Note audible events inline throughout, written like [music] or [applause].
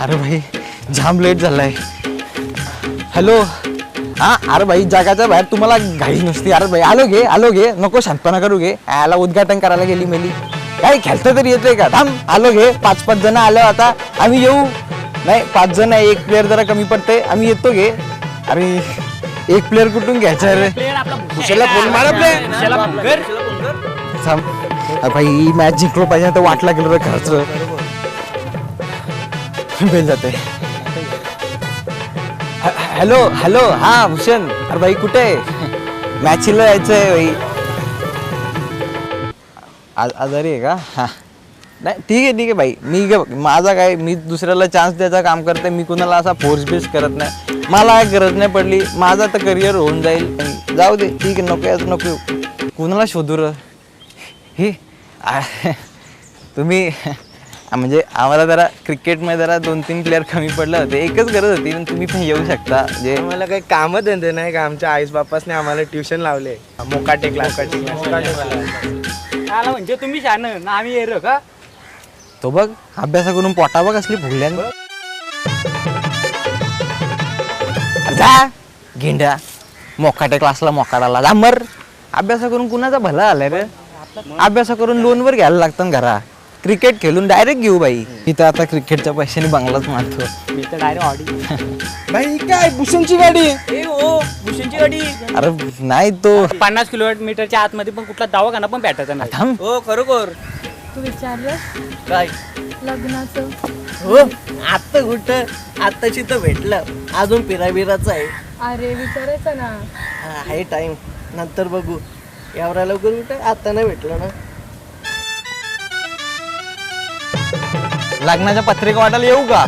अरे भाई जाम लेट झालाय. हॅलो हा अरे भाई जगाच्या बाहेर तुम्हाला घाई नसती. अरे भाई आलो घे आलो घे नको शांतपणा करू घे याला उद्घाटन करायला गेली मेली. काय खेळतं तरी येतोय का? थांब आलो घे पाच पाच जण आलो आता. आम्ही येऊ. नाही पाच जण आहे. एक प्लेअर जरा कमी पडते आम्ही येतो घे अरे एक प्लेअर कुठून घ्यायचा रे? फोन मारा प्ले थांब. भाई ही मॅच जिंकलो पाहिजे तर वाट लागेल रे खरंच. बेल जाते. हॅलो हॅलो हा भूषण. अरे भाई कुठे? मॅचला यायचंय भाई. आज आजारी आहे का? हा. नाही ठीक आहे ठीक आहे भाई. मी घे माझा काय मी दुसऱ्याला चान्स द्यायचं काम करते मी कुणाला असा फोर्स बेस करत नाही. मला काय गरज नाही पडली माझा तर करिअर होऊन जाईल. जाऊ दे ठीक आहे नको नको कुणाला शोधू र? हे आ- तुम्ही म्हणजे आम्हाला जरा क्रिकेटमध्ये जरा दोन तीन प्लेअर कमी पडले होते. एकच गरज होती पण तुम्ही पण येऊ शकता. जे आम्हाला काही काम धंदे नाही का? आमच्या आईस बापासने आम्हाला ट्युशन लावले. मोकाटे क्लास आला म्हणजे तुम्ही शान ना आम्ही येरो का? तो बघ अभ्यासा करून पोटा बघ असली फुगल्यान जा गेंड्या मोकाटे क्लासला मोकाडाला जा मर. अभ्यासा करून कुणाचा भला आलाय रे? अभ्यासा करून लोनवर घ्यायला लागतं घरा. क्रिकेट खेळून डायरेक्ट घेऊ बाई. इथं आता क्रिकेटच्या पैशाने बंगलाच मारतो. मी तर डायरेक्ट ऑडी भाई काय? भूषणची गाडी? ए हो भूषणची गाडी. अरे नाही तो. पन्नास किलोमीटरच्या आतमध्ये पण कुठला दवाखाना पण भेटायचा नाही. थांब. हो खरोखर. तू विचारलं? काय? लग्नाचं. हो आत्ता कुठं? आत्ताची तर भेटलं. अजून पिराबिराचं आहे. अरे विचारायचं ना. हा, आहे टाइम नंतर बघू. एवढ्या लवकर कुठं आत्ता नाही भेटलं ना. लग्नाच्या पत्रिका वाटायला येऊ का?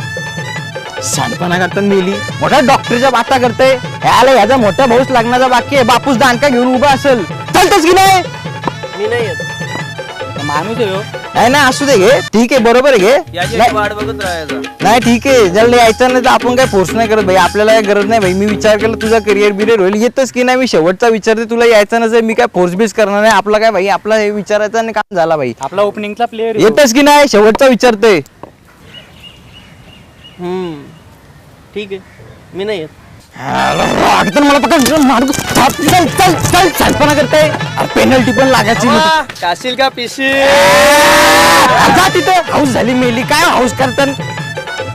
शानपणा करतात मेली. मोठ्या डॉक्टरच्या बाता करते याला ह्याचा मोठा भाऊच लग्नाचा बाकी आहे. बापूस दानका घेऊन उभा असेल. चालतच की नाही? मी नाही येत. माणूस आहे. नाही ना असू दे घे. ठीक आहे बरोबर आहे घे. नाही- वाट बघत राहायचा. नाही ठीक आहे. ज्याला यायचं नाही तर आपण काय फोर्स नाही करत भाई. आपल्याला काय गरज नाही भाई. मी विचार केला तुझा करिअर बिरियर होईल. येतच की नाही? मी शेवटचा विचारते तुला यायचं नसेल मी काय फोर्स बेस करणार नाही. आपला काय भाई? आपला हे विचारायचं आणि काम झाला भाई. आपला ओपनिंगचा प्लेअर येतच की नाही? शेवटचा विचारते हम्म. ठीक आहे. मी नाही येत. अगदी मला पकड. मारू चल चल चल शांतपणा करते पेनल्टी पण लागायची. काशील का पिशी? जा तिथं. हाऊस झाली मेली. काय हाऊस करतात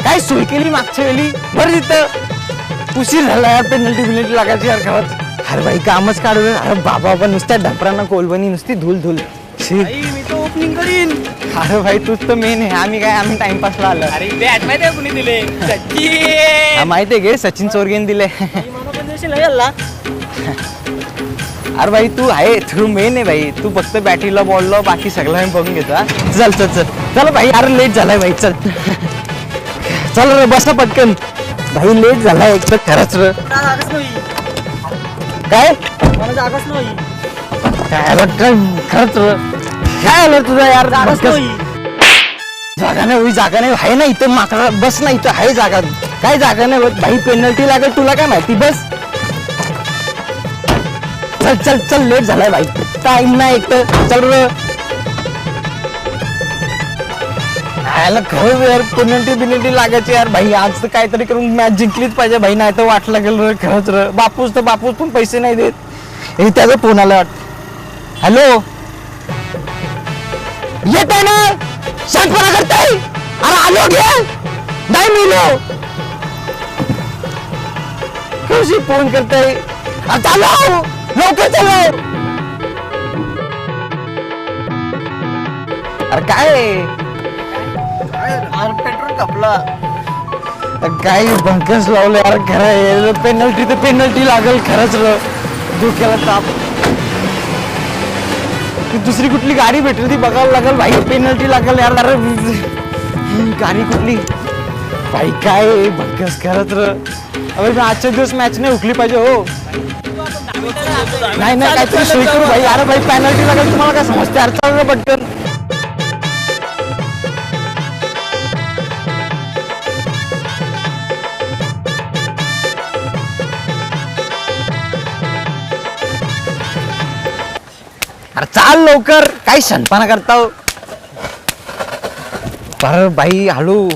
काय सोय केली मागच्या वेळी? बरं तिथं. उशीर झाला यार पेनल्टी बिनल्टी लागायची यार गावात अरे भाई कामच काढू दे. अरे बाबा पण नुसत्या ढपरांना कोलबनी नुसती धूल धूल शी. मी तो ओपनिंग करीन. अरे भाई तूच तर मेन आहे. आम्ही काय आम्ही टाइमपासला आलो. अरे बॅट माहिती आहे कुणी दिले? सचिन. हा माहिती आहे घे सचिन चोरगेन दिले. याला अरे भाई तू आहे तू मेन आहे भाई. तू फक्त बॅटीला बॉलला बाकी सगळं आम्ही बघून घेतो हा? चल चल चल. चल भाई अरे लेट झालाय भाई चल. चल रे बस ना पटकन. भाई लेट झालाय एक तर खरंच रे. काय मला जागाच नाही. काय रे, काय खरंच रे. काय आलं तुझं यार? जागाच बस- नाही. जागा नाही होई जागा नाही. आहे ना इथं माकडा. बस ना इथं आहे जागा. काय जागा नाही होत? भाई पेनल्टी लागेल तुला काय माहिती? बस. चल चल चल लेट झालाय भाई. टाइम नाही एक तर चल रे. याला खरंच यार पेनल्टी बिनल्टी लागायची यार. भाई आज तर काहीतरी करून मॅच जिंकलीच पाहिजे. भाई नाही तर वाट लागेल रे खरंच रे. बापूस तर बापूस पण पैसे नाही देत. हे त्याचा फोन आला वाट हॅलो येत आहे ना शांतपणा करताय? अरे आलो घे. नाही मिलो. कशी फोन करताय? अरे चालो लवकर चलो. अरे काय? अरे पेट्रोल कपला अरे काय बंकस लावलं यार खरं पेनल्टी तर पेनल्टी लागेल खरंच डोक्याला ताप. दुसरी कुठली गाडी भेटेल ती बघावं लागेल बाई पेनल्टी लागेल यार अरे गाडी कुठली? भाई काय बघस करत अरे आजच्या दिवस मॅच नाही उकली पाहिजे हो. नाही नाही काहीतरी सोय करू भाई अरे भाई पेनल्टी लागेल तुम्हाला काय समजते? अरे चाल पटकन अरे चाल लवकर. काय शनपाना करता? अरे बाई हळू.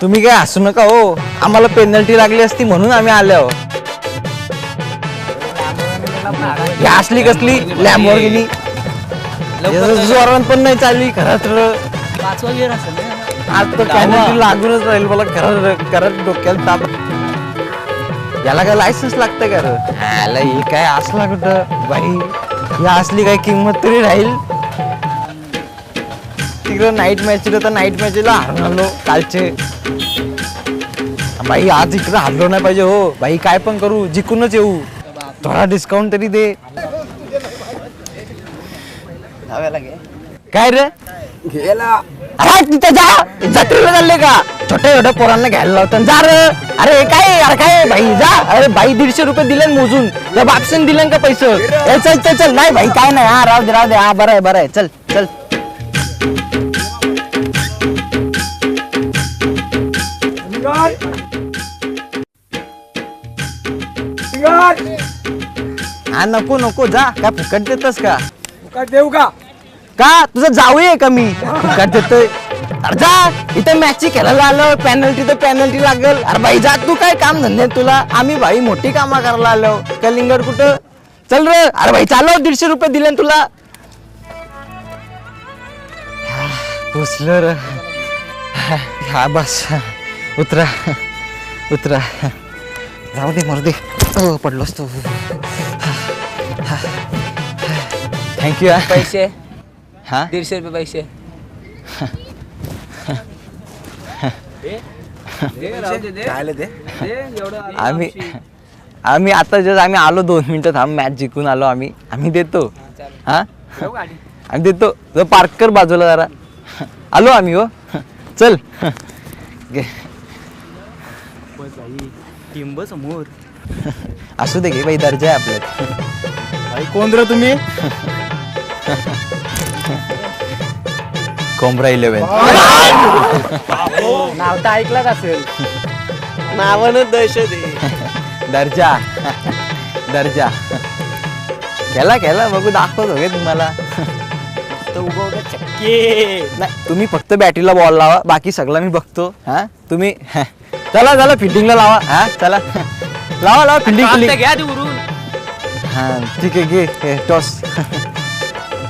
तुम्ही काय हसू नका हो. आम्हाला पेनल्टी लागली असती म्हणून आम्ही आलो ही असली कसली? लॅम्बोर गेली पण नाही चालली खरंच आज तर पेनल्टी लागूनच राहील मला खरंच खरंच डोक्याला ताप. याला काय लायसन्स लागतं का रे? ह्याला हे काय असला कुठं? बाई या असली काय किंमत तरी राहील. तिकडं नाईट मॅच तर नाईट मॅचला हारून आलो कालचे. बाई आज इकडं हारलो नाही पाहिजे हो. बाई काय पण करू जिंकूनच येऊ. थोडा डिस्काउंट तरी दे. काय रे? अरे तिथे जा. जत्रेला चालले का? छोट्या छोट्या पोरांना घ्यायला लावतात जा रे. अरे काय अरे काय भाई जा. अरे भाई दीडशे रुपये दिले न मोजून. त्या बापसन दिले का पैसे? ए, चल चल चल. नाही भाई काय नाही. हा राहू दे राहू दे. हा बरं आहे बरं आहे. चल चल. हा नको नको. जा. काय फुकट देतस का? देऊ का? का? तुझं जाऊया का मी? फुकट देतोय. अरे जा इथे मॅच खेळायला आलो पेनल्टी तर पेनल्टी लागल. अरे भाई जा तू काय काम धंदे तुला? आम्ही भाई मोठी कामं करायला आलो. कलिंगड कुठं? चल रे. अरे भाई चालव दीडशे रुपये दिले ना तुला. पोचलं रे. हा बस. उतरा. उतरा. जाऊ दे मरू दे. ओ, पडलोस तू. थँक्यू पैसे. हा? दीडशे रुपये पैसे. [laughs] आम्ही आम्ही आता जस्ट आम्ही आलो दोन मिनिटं थांब मॅच जिंकून आलो आम्ही. आम्ही देतो. हा आम्ही देतो. जर पार्क कर बाजूला जरा. आलो आम्ही हो. चल. टिंब समोर. असू दे घे बाई दर्जा आहे आपल्यात. कोण तुम्ही? [laughs] कोंबरा इलेव्हन [laughs] नाव तर ऐकलंच असेल. नावानं दहशत आहे. दर्जा. दर्जा. केला केला बघू दाखवतो घे तुम्हाला. तर उभं उभं चक्के. नाही तुम्ही फक्त बॅटीला बॉल लावा बाकी सगळं मी बघतो. हा तुम्ही चला चला फिटिंगला लावा. हा चला. लावा लावा फिल्डिंग घ्या ते उरून. हा ठीक आहे घे टॉस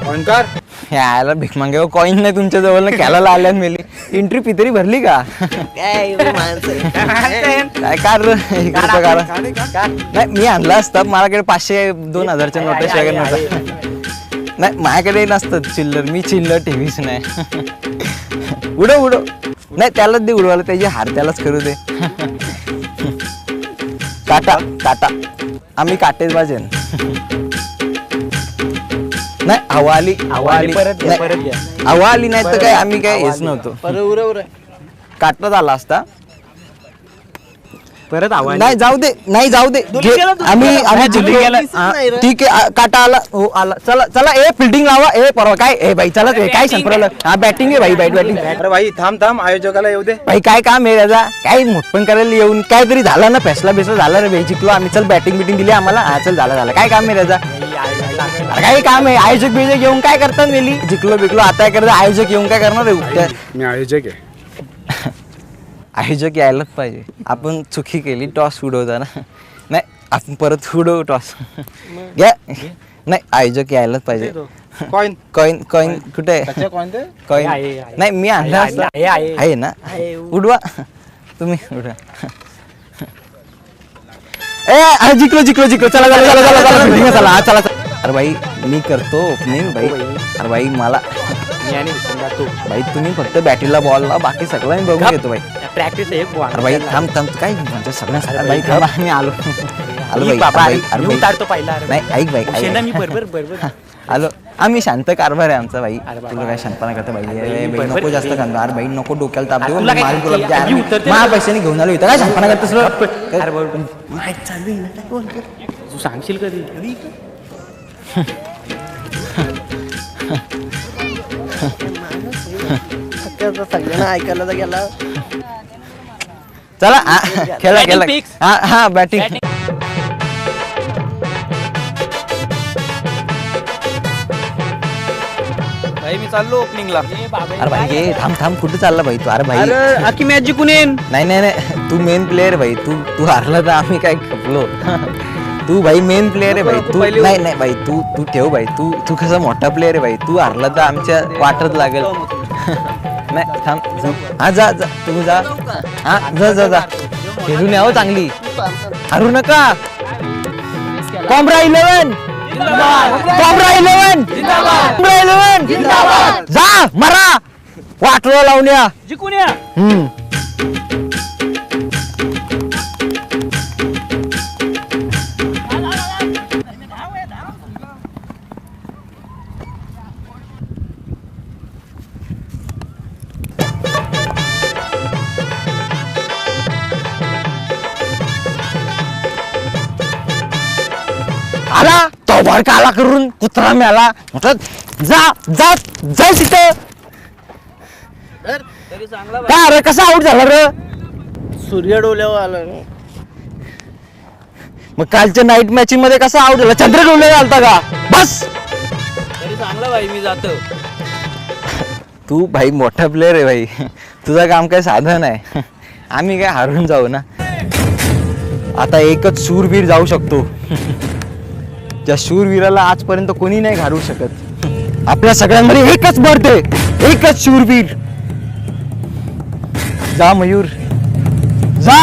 ओंकार यायला भीक मागे कॉईन नाही तुमच्या जवळ खेळायला आल्यात मेली. एंट्री पितरी भरली का? काय एवढी माणसं आहे? काय कार? इकडचं कार? नाही मी आणला असता. माझ्याकडे पाचशे दोन हजारच्या नोटा शिवाय नव्हता नाही माझ्याकडे नसतात चिल्लर. मी चिल्लर ठेवीच नाही. उडव उडव. नाही त्यालाच दे उडवायला. त्याची हार त्यालाच करू दे. काटा काटा आम्ही काटेच बाजेन नाही हवा आली परत घ्या, नाही, परत घ्या. हवा आली नाही तर काय आम्ही काय हेच नव्हतो. परत उरे आला असता. परत आव्हान नाही जाऊ दे नाही जाऊ दे. गेला. आम्ही आम्ही नाही, जिंकलो. गेला. हा, नाही रे. ठीक आहे आ, काटा आला. हो आला. चला चला ए फिल्डिंग लावा. ए परवा काय? ए भाई चला ए, काय परवा हा बॅटिंग आहे भाई बॅट बॅटिंग अरे भाई थांब थांब आयोजकाला येऊ दे. भाई काय काम आहे त्याचा काय मोठपण करायला येऊन? काय तरी झालं ना फॅसला बेसला झाला रे भाई जिंकलो. आम्ही चल बॅटिंग बिटिंग दिली आम्हाला. हा चल झालं झालं. काय काम आहे त्याचा अरे काय काम आहे? आयोजक बियोजक येऊन काय करतात मेली? जिंकलो बिकलो. आता काय करतात? आयोजक येऊन काय करणार आहे? उठ्या मी आयोजक आहे. आयोजक यायलाच पाहिजे. आपण चुकी केली टॉस उडवताना नाही आपण परत उडवू टॉस. घ्या. नाही आयोजक यायलाच पाहिजे. कॉइन कॉइन कॉइन कुठे कॉइन. नाही मी आणला आहे, ना? उडवा. तुम्ही उडवा. ए जिंकलो जिंकलो जिंकलो. चला चला चला चला चला चला चला. अरे भाई मी करतो ओपनिंग भाई अरे भाई मला मी आणि भाई तुम्ही फक्त बॅटीला बॉल लावा बाकी सगळं मी बघून घेतो भाई. प्रॅक्टिस एक बॉल अरे भाई थांब थांब. काय म्हणजे सगळ्या अरे भाई थांबा. मी आलो. [laughs] आलो भाई बाबा अरे मी. उतारतो पहिला अरे नाही ऐक भाई मी बरोबर बरोबर. [laughs] आलो. आम्ही शांत कारभार आहे आमचा भाई. तुला काय शांतपणा करता भाई? नको जास्त. खांदा अरे भाई नको डोक्याला ताप देऊ. माल गुलाब. मी. पैशाने घेऊन आलो इथं. काय शांतपणा करतोस? रे? अरे बरोबर तू सांगशील कधी? सगळ्यांना ऐकायला तर गेला चला हा, खेळा. Batting खेळा. हा हा बॅटिंग Batting. भाई मी चाललो ओपनिंगला अरे भाई ये थांब थांब कुठे चालला भाई तू? अरे भाई. अरे आखी मॅच जिंकून येईन. नाही नाही नाही. तू मेन प्लेअर भाई. तू तू हारला तर आम्ही काय खपलो? तू भाई मेन प्लेअर आहे भाई. तू नाही नाही भाई तू तू ठेव भाई. तू तू कसा मोठा प्लेअर आहे भाई. तू हारला तर आमच्या वाटत लागेल. [laughs] नाही थांब जा. हा जा जा. तू जा. हा जा जा जा. खेळून यावं चांगली. हरू नका. कॉम्ब्रा इलेव्हन कॉम्ब्रा इलेव्हन कॉम्ब्रा इलेव्हन जा मरा. वाटलो लावून या. जिंकून या. भर काला करून कुत्रा मेला. म्हटलं जा जा जा तिथं. तरी चांगला का अरे कसा आउट झाला रे? सूर्य डोल्यावर आला मग कालच्या नाईट मॅचिंगमध्ये कसा आउट झाला? चंद्र डोले घालता का? बस. तरी चांगला भाई मी जातो. तू भाई मोठा प्लेअर आहे भाई. तुझं काम काय साधन आहे. आम्ही काय हारून जाऊ ना. आता एकच शूरवीर जाऊ शकतो. त्या शूरवीराला आजपर्यंत कोणी नाही घालू शकत. [laughs] आपल्या सगळ्यांमध्ये एकच बर्थ आहे एकच शूरवीर. जा मयूर. जा.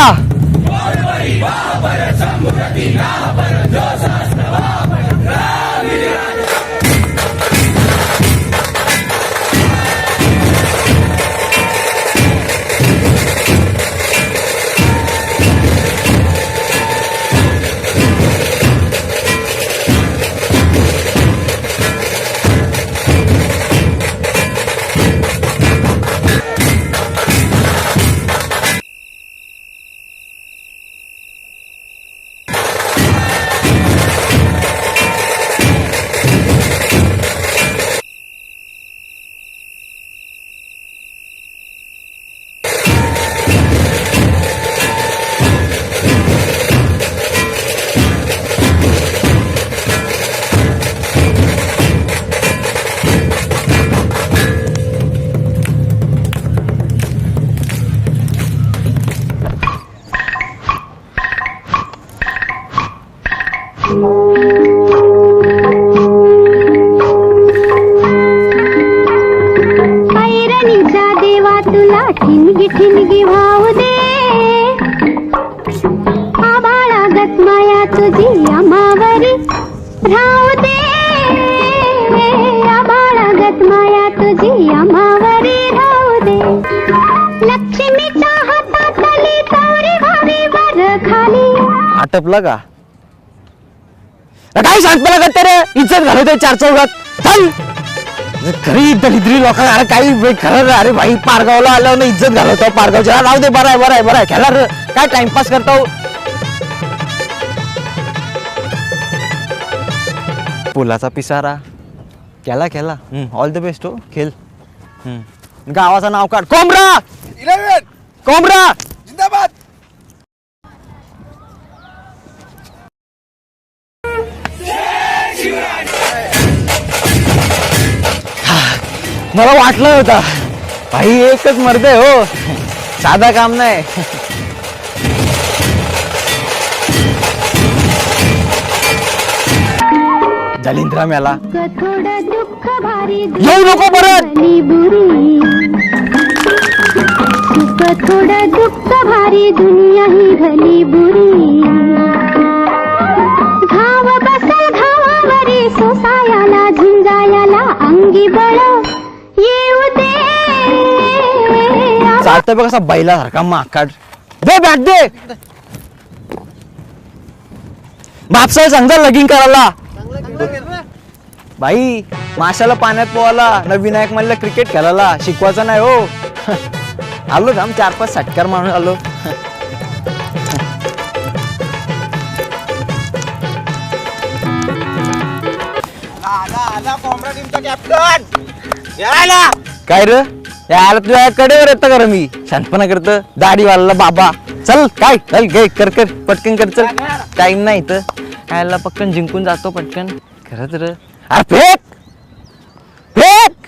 आटपला का? काय सांगतो का रे इज्जत घालवतोय चार चौघात. चल. खरी दरिद्री लोकांना अरे काही वे- खरं रे, अरे भाई पारगावला आल्यावर ना इज्जत घालवतो पारगावच्या राहू दे बरं आहे बरं आहे बरं आहे. खेळा रे. काय टाइमपास करतो? पुलाचा पिसारा. केला केला ऑल द बेस्ट हो. खेळ. हम्म. गावाचं नाव काढ. कोंबरा कोंबरा मला वाटलं होता. भाई एकच मर्द आहे हो. साधा काम नाही. जलिंद्रा मेला. येऊ नको परत. भली थोडं दुःख भारी दुनिया ही भली बुरी चालतंय बघ कसा बैलासारखा माकाड दे बॅट दे. बापसाहेब सांगता लगीन करायला. भाई माशाला पाण्यात पोवाला न विनायक म्हणलं क्रिकेट खेळायला. शिकवायचं नाही हो. आलो थांब चार पाच सटकार मारून आलो. काय रे? याला तुझ्या कडेवर येतं का रे मी? शांतपणा करत. दाढी वाला बाबा. चल काय? चल घे कर कर. पटकन कर चल. टाइम नाही तर यायला पटकन जिंकून जातो पटकन. खरंच रे. अरे फेक! फेक!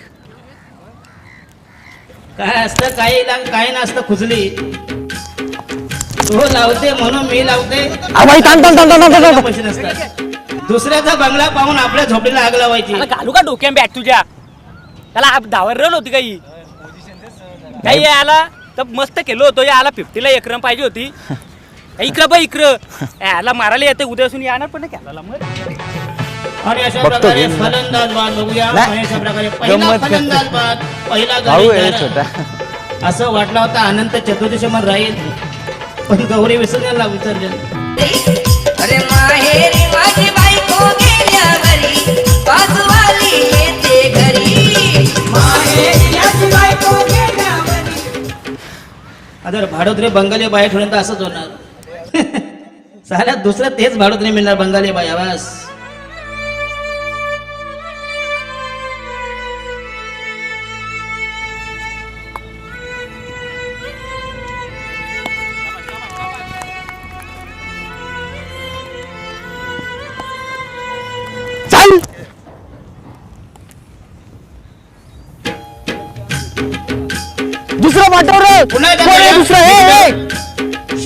काय असतं काही लाग काही नसतं खुजली. तो लावते म्हणून मी लावते. बाई थांब थांब थांब थांब थांब पैसे नसतात दुसऱ्याचा बंगला पाहून आपल्या झोपडीला आग लावायची. घालू का डोक्यात बॅट तुझ्या? त्याला धावर रन होती काही काही याला तर मस्त केलं होतं. याला फिफ्टीला एक रन पाहिजे होती. इकडं बघ इकडं. याला मारायला येते. उद्या असून येणार पण नाही खेळायला मग. आणि अशा बघतो प्रकारे. फलंदाज बाद बघूया. नाही. आणि अशा प्रकारे पहिला गंमत करते. फलंदाज बाद पहिला भाऊ आहे गडी छोटा. झाला. असं वाटलं होतं अनंत चतुर्दशी मन राहील. पण गौरी विसर्जनला विसर्जन अरे माहेरी माझी बायको गेल्या घरी बाजूवाली येते घरी. माहेरी माझी बायको गेल्या घरी आता भाडोत्रे बंगाली बाया ठेवून तर असंच होणार. [laughs] साऱ्यात दुसरं तेच भाडोत्रे मिळणार बंगाली बाया बस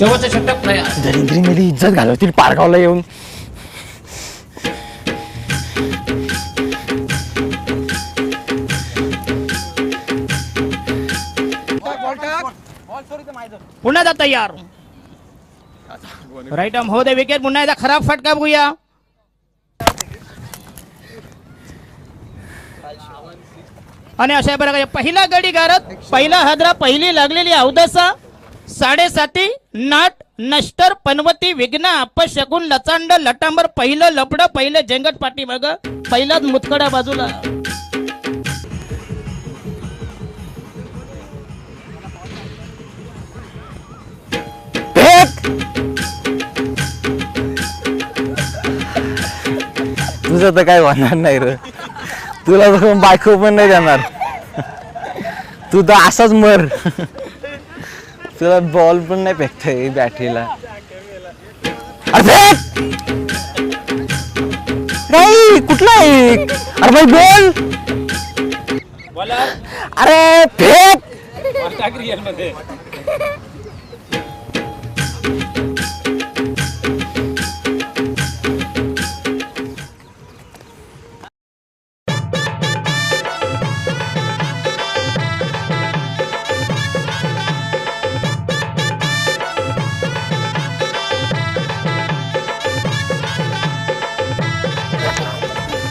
शेवटचं षटक तयार दरिद्री मेली इज्जत घालवतील पारगावला येऊन. पुन्हा एकदा तयार. राईट आर्म हो दे विकेट पुन्हा एकदा खराब फटका बघूया? आणि अशा प्रकारे पहिला गडी गारत पहिला हदरा पहिली लागलेली अवदसा साडेसाती नाट नष्टर पनवती विघ्न शकून लचांड लटांबर पहिलं लपड पहिलं जंगट पाटी बघ पहिलाच मुतकडा बाजूला. तुझं तर काय होणार नाही रे. तुला तर बायको पण नाही जाणार तू तर असाच मर. तुला बॉल पण नाही फेकता येईल बॅटरीला. अरे! नाही कुठला एक अरे भाई बोल! अरे फेक!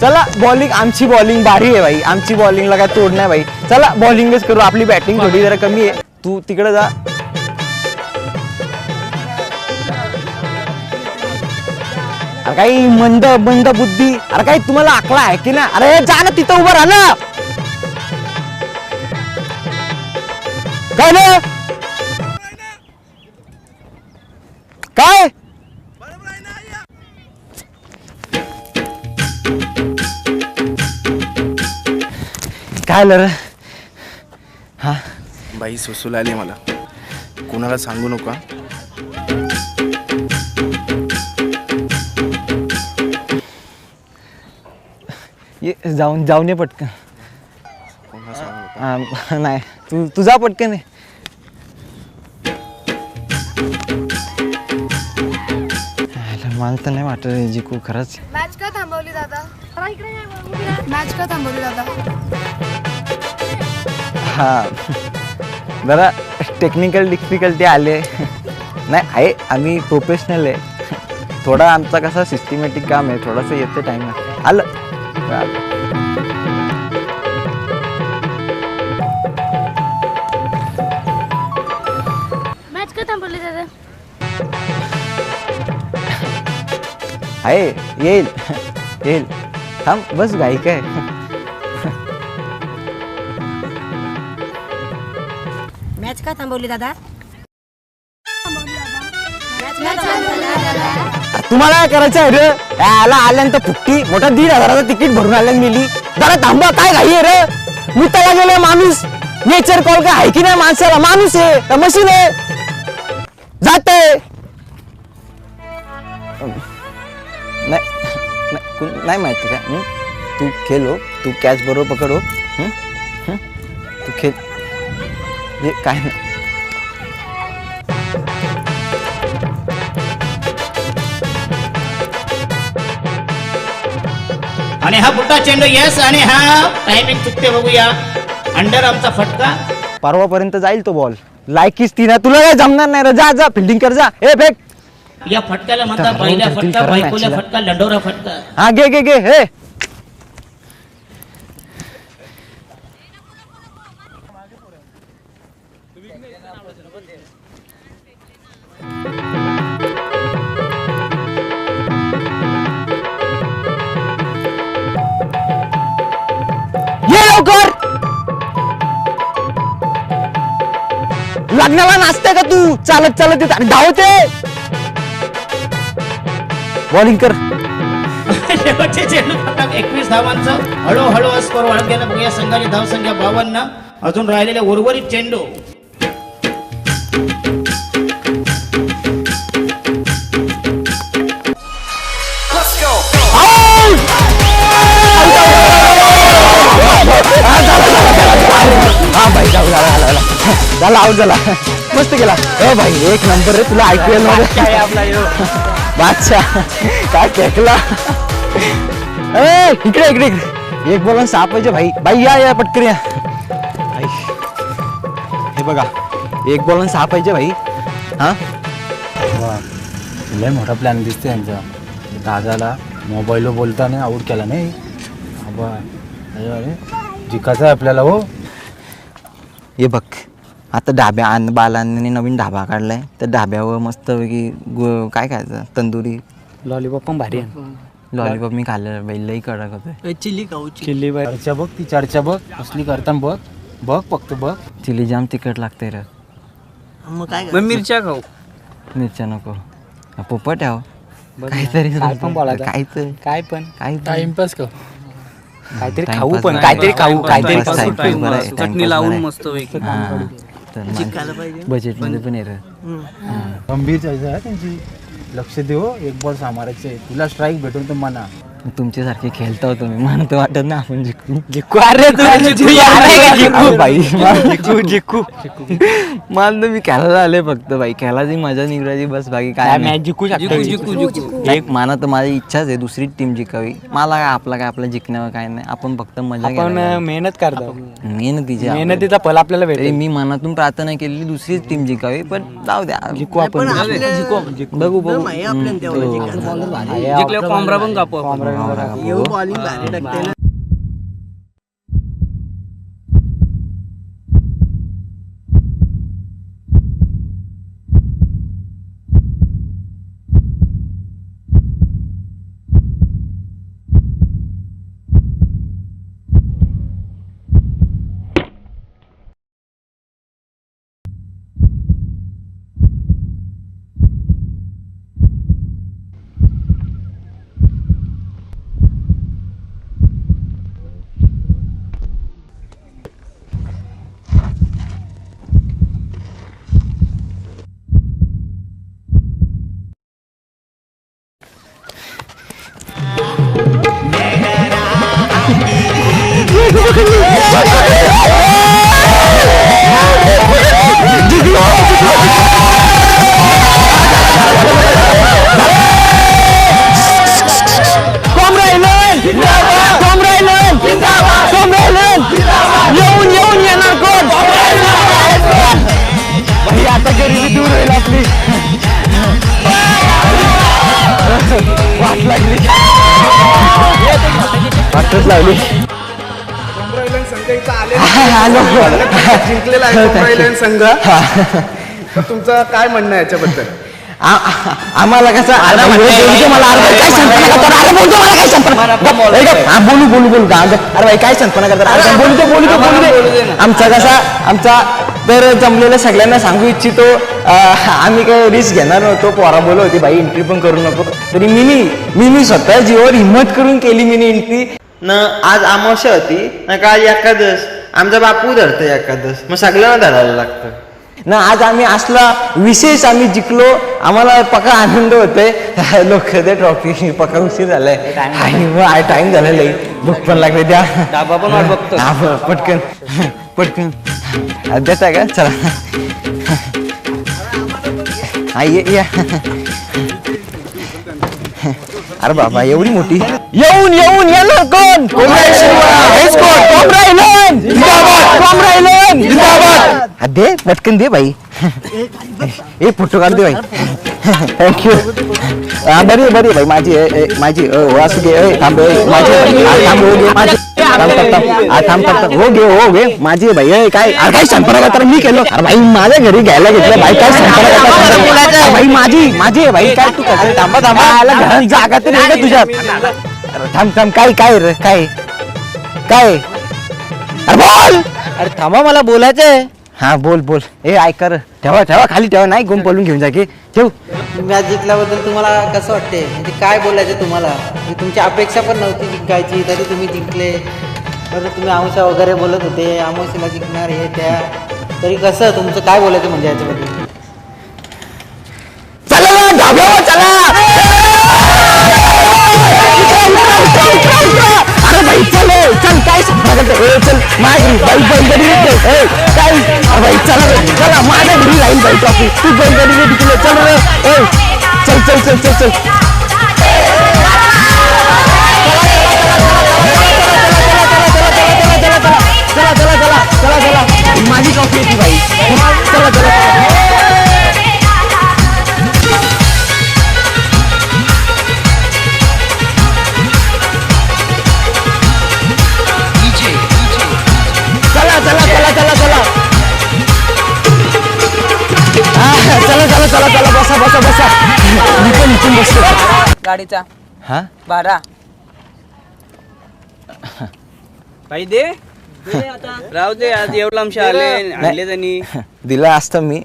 चला बॉलिंग आमची बॉलिंग भारी आहे भाई. आमची बॉलिंगला काय तोड नाही भाई. चला बॉलिंगच करू. आपली बॅटिंग थोडी जरा कमी आहे. तू तिकडे जा. अरे काही मंद मंद बुद्धी. अरे काही तुम्हाला आकला आहे की ना अरे जा ना तिथं उभं राहा ना. काय ना काय? काय आलं रे? हा? बाई सुसूल आली मला. कोणाला सांगू नका. ये जाऊन जाऊन ये पटकन. हा, नाही तू तुझा पटकन आहे आयला, मला तर नाही वाटत जिकू खरंच. मॅच का थांबवली दादा? मॅच का थांबवली दादा? हा. जरा टेक्निकल डिफिकल्टी आले. नाही आहे आम्ही प्रोफेशनल आहे. थोडा आमचा कसा सिस्टमॅटिक काम आहे थोडंसं येतं टाईम आलं आलं. मॅच का थांबवली दादा? आहे येईल. येईल. थांब बस घाई काय का थांबवली दादा? तुम्हाला काय करायचं आहे रे? याला आल्यानंतर फुट्टी मोठा दीड हजाराचं तिकीट भरून आल्यानं मिली जरा थांबा काय घाई आहे रे? मुताला गेले माणूस. नेचर कॉल काय आहे की नाही माणसाला? माणूस आहे का मशीन आहे? जाते. नाही नाही कोण- नाही माहिती का? तू खेळ हो. तू कॅच बरोबर पकड? हं? तू खेळ हे काय? नाही आणि हा बुट्टा चेंडू येस आणि हा टायमिंग चुकते बघूया. अंडर आमचा फटका. परवापर्यंत जाईल तो बॉल लायकीच ती ना तुला काय जमणार नाही रे? जा जा फिल्डिंग कर जा. ए फेक. या फटक्याला फटका बायकोला. फटका लंडोरा फटका. हा घे घे घे. हे. लग्नाला नाचते का तू? चालत चालत येत. धावते. बॉलिंग कर. शेवटचे चेंडू फटक एकवीस धावांचं हळूहळू स्कोर वाढत गेला. बघूया संघाची धावसंख्या बावन्न अजून राहिलेले उर्वरित चेंडू. हा भाई झाला झाला झाला झाला आऊट झाला मस्त केला. ए भाई एक नंबर रे तुला ऐकूया मध्ये आपला यो. बादशाह. काय फेकला? ए इकडे इकडे इकडे. एक बॉल सहा पाहिजे भाई. भाई या या पटकन या. भाई हे बघा एक बॉल सहा पाहिजे भाई. हा? लय मोठा प्लॅन दिसते यांचा. दादाला मोबाईलवर बोलताना आऊट केला नाही. आबा, अरे अरे. जिकायचं आहे आपल्याला हो. हे बघ. आता डाब्या आन बालांनी नवीन ढाबा काढलाय. त्या ढाब्यावर मस्तपैकी गो काय खायचं? तंदुरी. लॉलीपॉप पण भारी आहे. लॉलीपॉप मी खाल्लेलं बाई लई कडक होते चिल्ली खाऊ चिल्ली. बाय चर्चा बघ ती चर्चा बघ. कसली करताना बघ. बघ फक्त बघ. चिली जाम तिखट लागते रे. मग काय मग मिरच्या खाऊ. मिरच्या नको. हा, पोपट आहे हो. काहीतरी काय पण बोलायचं. काहीतरी. काय पण. काही टाइमपास का काहीतरी खाऊ पण. काहीतरी खाऊ काहीतरी खाऊ. चटणी लावून. मस्त जिंकायला पाहिजे. बजेटमध्ये पण येतं गंभीर चर्चा आहे त्यांची. लक्ष देऊ एक बॉल सामारायचे तुला स्ट्राईक भेटून तर म्हणा तुमच्यासारखे खेळता हो तुम्ही. मला तर वाटत ना आपण जिंकू. जिकू. अरे तू जिकू. बाई. जिकू जिकू मला तर मी खेळायला आले फक्त बाई. खेळायची मजा निघायची बस बाकी काय. मॅच जिकू शकतो जिकू जिकू एक माना तर माझी इच्छाच आहे दुसरी टीम जिंकावी. मला काय आपला काय आपलं जिंकण्यावर काय नाही. आपण फक्त मजा आपण मेहनत करतो. मेहनतीची आपण. मेहनतीचा फल आपल्याला भेटेल. मी मनातून प्रार्थना केलेली दुसरीच टीम जिंकावी पण जाऊ द्या. जिकू आपण. बघू बघू. जिंकल्यावर कॉमरा पण कापू. येऊ बॉलिंग भारी टाकते ना जिंकलेला आहे संघ. तर तुमचं काय म्हणणं आहे याच्याबद्दल? आम्हाला कसं मला काय सांगतो हा, बोलू बोलू बोलू. का अरे भाई काय सांगतो बोलू आमचा कसा आमचा तर जमलेलं सगळ्यांना सांगू इच्छितो. आम्ही काही रिस्क घेणार नव्हतो पोरा बोलत होती भाई एंट्री पण करू नको. तरी मिनी मिनी स्वतः जीवावर हिंमत करून केली मिनी एंट्री न आज अमावस्या होती ना काल एकादश आमचा बापू धरतो एकादश मग सगळ्यांना धरायला लागतं. ना आज आम्ही असला विशेष आम्ही जिंकलो आम्हाला पका आनंद होतोय. [laughs] लोक ते ट्रॉफी पका उशीर झालाय. आणि मग टाइम झालेला आहे भूक पण लागले त्या. डाबा पण वाट बघतो. हा, ब- पटकन. पटकन. आहे का? चला. हा ये या. अरे बाबा एवढी मोठी? येऊन येऊन या ना कोण? हेच कोण? हा, दे पटकन दे बाई. ए फोटो काढ दे बाई. थँक्यू हा बरी बरी बाई माझी माझी अ, वासू घे ए, थांब माझी. हा, थांब हो माझी. थांब थांब हा. हो घे हो घे. माझी ए, काय अरे काय तर मी केलो. अरे भाई माझ्या घरी घ्यायला घेतलं. बाई काय भाई माझी माझी आहे भाई काय तू कसं थांबा थांबा. आला घरात जागा तरी आहे का तुझ्यात? अरे थांब थांब. काय काय रे? काय? काय? अरे बोल! अरे थांबा मला बोलायचंय. हा बोल बोल. ए ऐका रे ठेवा ठेवा. खाली ठेवा. नाही गुम पळून घेऊन जा की. ठेव. मॅच जिंकल्याबद्दल तुम्हाला कसं वाटते म्हणजे काय बोलायचं तुम्हाला? म्हणजे तुमची अपेक्षा पण नव्हती जिंकायची तरी तुम्ही जिंकले. तर तुम्ही आमुषा वगैरे बोलत होते आमोशीला जिंकणार हे त्या. तरी कसं तुमचं काय बोलायचं म्हणजे याच्याबद्दल? चला चला. चल काय? ए, चल. माझी बाई बैलगाडी ए, काय? बाई चला चला. माझ्या घरी राहील बाई टॉपी तू बैलगाडी रेडी चल रे. ए, चल चल चल चल चल. गाडीचा हा? बारा. भाई दे. राहू दे आज एवढं आमचे आले आणले त्यांनी. [laughs] दिला असतं मी.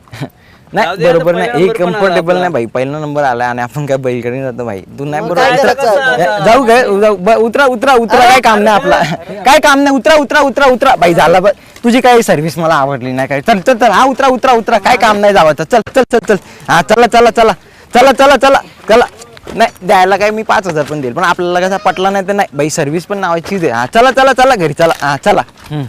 नाही जाऊ दे, आता बरोबर नाही. एक number पण आला कम्फर्टेबल. नाही भाई पहिला नंबर आला आणि आपण काय बैलकडे जातो भाई तू नाही मग बरोबर काय उतरा- करायचं? आता? जाऊ काय जाऊ. ब- उतरा उतरा उतरा. काय काम नाही आपला. काय काम नाही. उतरा उतरा उतरा उतरा. भाई झाला बघ तुझी काही सर्व्हिस मला आवडली नाही काय चल चल चल. हा उतरा उतरा उतरा. काय काम नाही जावाचं. चल चल चल चल. हा चला चला चला. चला चला चला. चला. नाही द्यायला काय मी पाच हजार पण देईल पण आपल्याला कसा पटला नाही तर नाही. बाई सर्व्हिस पण नावाची आहे. हा चला चला चला घरी चला. हा चला. हम्म.